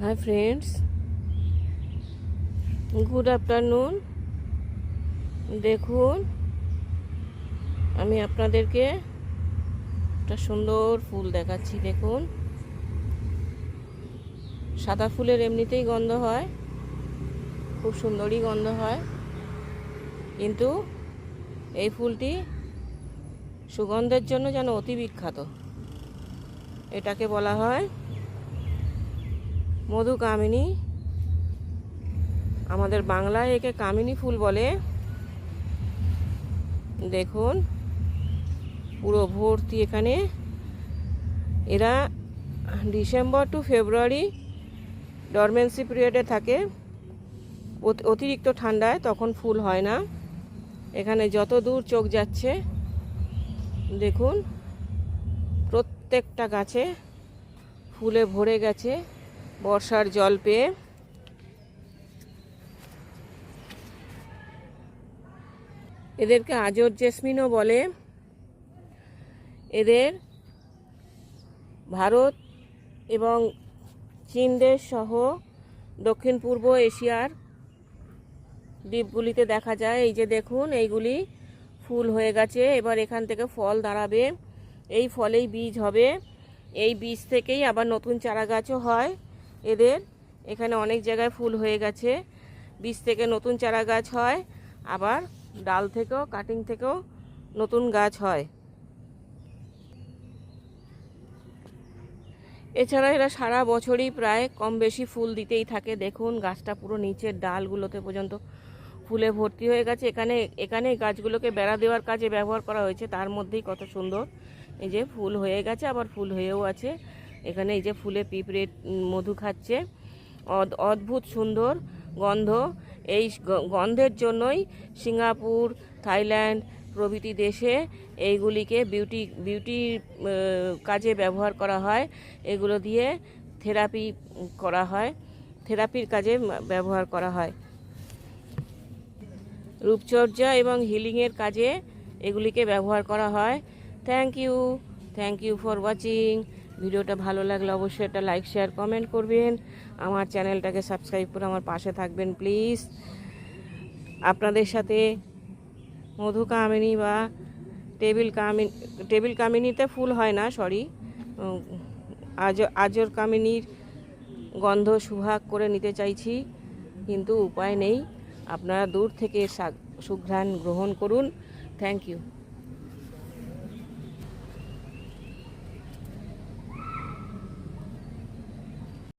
Hi friends good afternoon দেখুন, আমি আপনাদেরকে একটা সুন্দর ফুল দেখাচ্ছি, দেখুন। সাদা ফুলের এমনিতেই গন্ধ হয়, খুব সুন্দরই গন্ধ হয়। কিন্তু এই ফুলটি সুগন্ধের জন্য যেন অতি বিখ্যাত। এটাকে বলা হয় মধু কামিনী। আমাদের বাংলায় একে কামিনী ফুল বলে। দেখুন, পুরো ভর্তি এখানে। এরা ডিসেম্বর টু ফেব্রুয়ারি ডরমেন্সি পিরিয়ডে থাকে। অত- অতিরিক্ত ঠান্ডায় তখন ফুল হয় না। এখানে যত দূর চোখ যাচ্ছে, দেখুন, প্রত্যেকটা গাছে ফুলে ভরে গেছে। বর্ষার জল পেয়ে। এদেরকে আজর জেসমিনও বলে। এদের ভারত এবং চীন দেশ সহ দক্ষিণ পূর্ব এশিয়ার দ্বীপগুলিতে দেখা যায়। এই যে দেখুন, এইগুলি ফুল হয়ে গেছে। এবার এখান থেকে ফল দাঁড়াবে। এই ফলেই বীজ হবে। এই বীজ থেকেই আবার নতুন চারা গাছও হয়। এদের। এখানে অনেক জায়গায় ফুল হয়ে গেছে। বীজ থেকে নতুন চারা গাছ হয়, আবার ডাল থেকেও, কাটিং থেকেও নতুন গাছ হয়। এছাড়া এরা সারা বছরই প্রায় কম বেশি ফুল দিতেই থাকে। দেখুন, গাছটা পুরো নিচের ডালগুলোতে পর্যন্ত ফুলে ভর্তি হয়ে গেছে। এখানে এখানে গাছগুলোকে বেড়া দেওয়ার কাজে ব্যবহার করা হয়েছে। তার মধ্যেই কত সুন্দর এই যে ফুল হয়ে গেছে, আবার ফুল হয়েও আছে। এখানে এই যে ফুলে পিঁপড়ে মধু খাচ্ছে। অদ- অদ্ভুত সুন্দর গন্ধ। এই গন্ধের জন্যই সিঙ্গাপুর, থাইল্যান্ড প্রভৃতি দেশে এইগুলিকে বিউটি বিউটি কাজে ব্যবহার করা হয়। এগুলো দিয়ে থেরাপি করা হয়। থেরাপির কাজে ব্যবহার করা হয়। রূপচর্যা এবং হিলিংয়ের কাজে এগুলিকে ব্যবহার করা হয়। Thank you. Thank you for watching. ভিডিওটা ভালো লাগলে অবশ্যই একটা লাইক শেয়ার কমেন্ট করবেন। আমার চ্যানেলটাকে সাবস্ক্রাইব করে আমার পাশে থাকবেন প্লিজ আপনাদের সাথে মধু কামিনী বা টেবিল কামিনী টেবিল কামিনীতে ফুল হয় না সরি আজ, আজর কামিনীর গন্ধ সুহাগ করে নিতে চাইছি, কিন্তু উপায় নেই। আপনারা দূর থেকে সুঘ্রাণ গ্রহণ করুন। Thank you